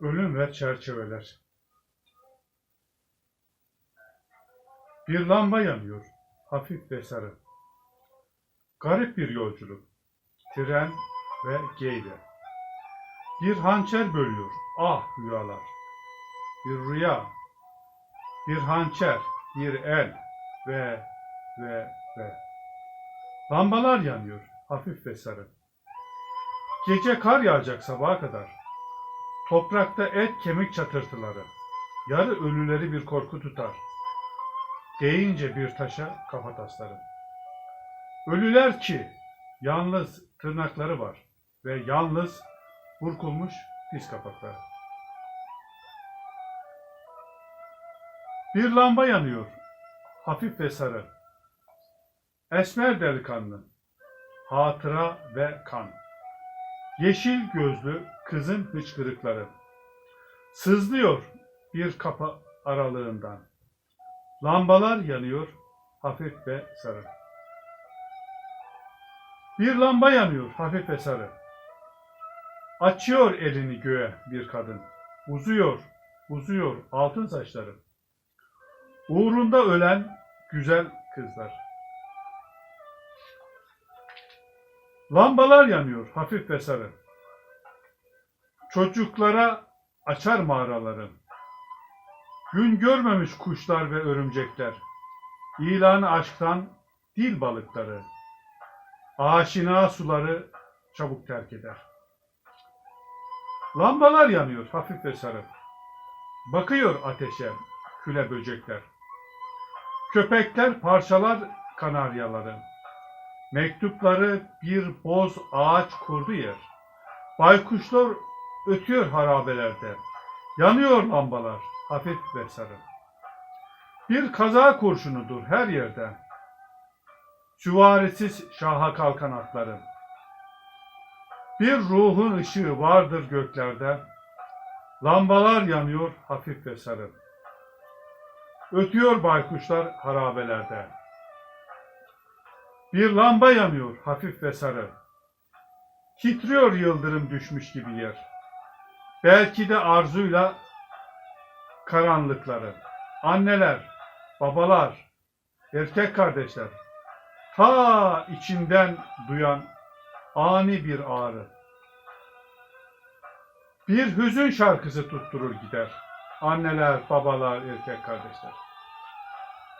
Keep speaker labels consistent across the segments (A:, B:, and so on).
A: Ölüm ve çerçeveler. Bir lamba yanıyor, hafif ve sarı. Garip bir yolculuk. Tren ve geybe. Bir hançer bölüyor, ah rüyalar. Bir rüya, bir hançer, bir el ve ve ve. Lambalar yanıyor, hafif ve sarı. Gece kar yağacak sabaha kadar. Toprakta et kemik çatırtıları. Yarı ölüleri bir korku tutar. Değince bir taşa kafa taslarım. Ölüler ki yalnız tırnakları var ve yalnız burkulmuş diz kapakları. Bir lamba yanıyor, hafif ve sarı. Esmer delikanlı, hatıra ve kan. Yeşil gözlü kızın hıçkırıkları. Sızlıyor bir kapı aralığından. Lambalar yanıyor hafif ve sarı. Bir lamba yanıyor hafif ve sarı. Açıyor elini göğe bir kadın. Uzuyor, uzuyor altın saçları. Uğrunda ölen güzel kızlar. Lambalar yanıyor hafif ve sarı. Çocuklara açar mağaraları. Gün görmemiş kuşlar ve örümcekler. İlanı aşktan dil balıkları. Aşina suları çabuk terk eder. Lambalar yanıyor hafif ve sarı. Bakıyor ateşe küle böcekler. Köpekler parçalar kanaryaları. Mektupları bir boz ağaç kurdu yer. Baykuşlar ötüyor harabelerde. Yanıyor lambalar hafif ve sarı. Bir kaza kurşunudur her yerde. Süvarisiz şaha kalkan atları. Bir ruhun ışığı vardır göklerde. Lambalar yanıyor hafif ve sarı. Ötüyor baykuşlar harabelerde. Bir lamba yanıyor hafif ve sarı. Titriyor yıldırım düşmüş gibi yer. Belki de arzuyla karanlıkları. Anneler, babalar, erkek kardeşler. Ta içinden duyan ani bir ağrı. Bir hüzün şarkısı tutturur gider. Anneler, babalar, erkek kardeşler.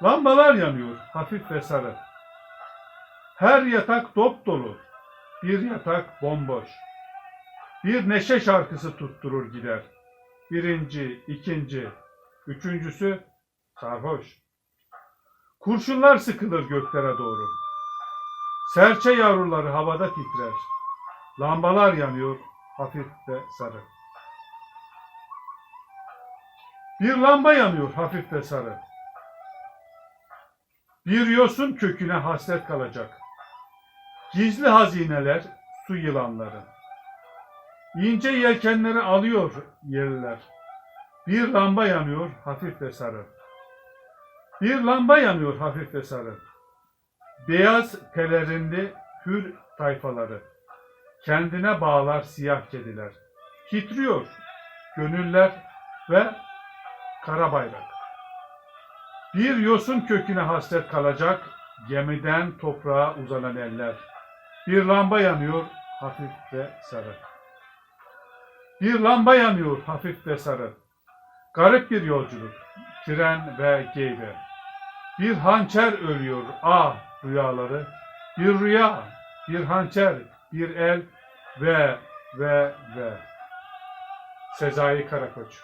A: Lambalar yanıyor hafif ve sarı. Her yatak dop dolu, bir yatak bomboş. Bir neşe şarkısı tutturur gider. Birinci, ikinci, üçüncüsü sarhoş. Kurşunlar sıkılır göklere doğru. Serçe yavruları havada titrer. Lambalar yanıyor hafif ve sarı. Bir lamba yanıyor hafif ve sarı. Bir yosun köküne hasret kalacak. Gizli hazineler, su yılanları. İnce yelkenleri alıyor yerliler. Bir lamba yanıyor hafif ve sarı. Bir lamba yanıyor hafif ve sarı. Beyaz pelerinli hür tayfaları. Kendine bağlar siyah kediler. Titriyor gönüller ve kara bayrak. Bir yosun köküne hasret kalacak gemiden toprağa uzanan eller. Bir lamba yanıyor hafif ve sarı. Bir lamba yanıyor hafif ve sarı. Garip bir yolculuk. Tren ve geybe. Bir hançer ölüyor ah rüyaları. Bir rüya, bir hançer, bir el ve ve ve. Sezai Karakoç.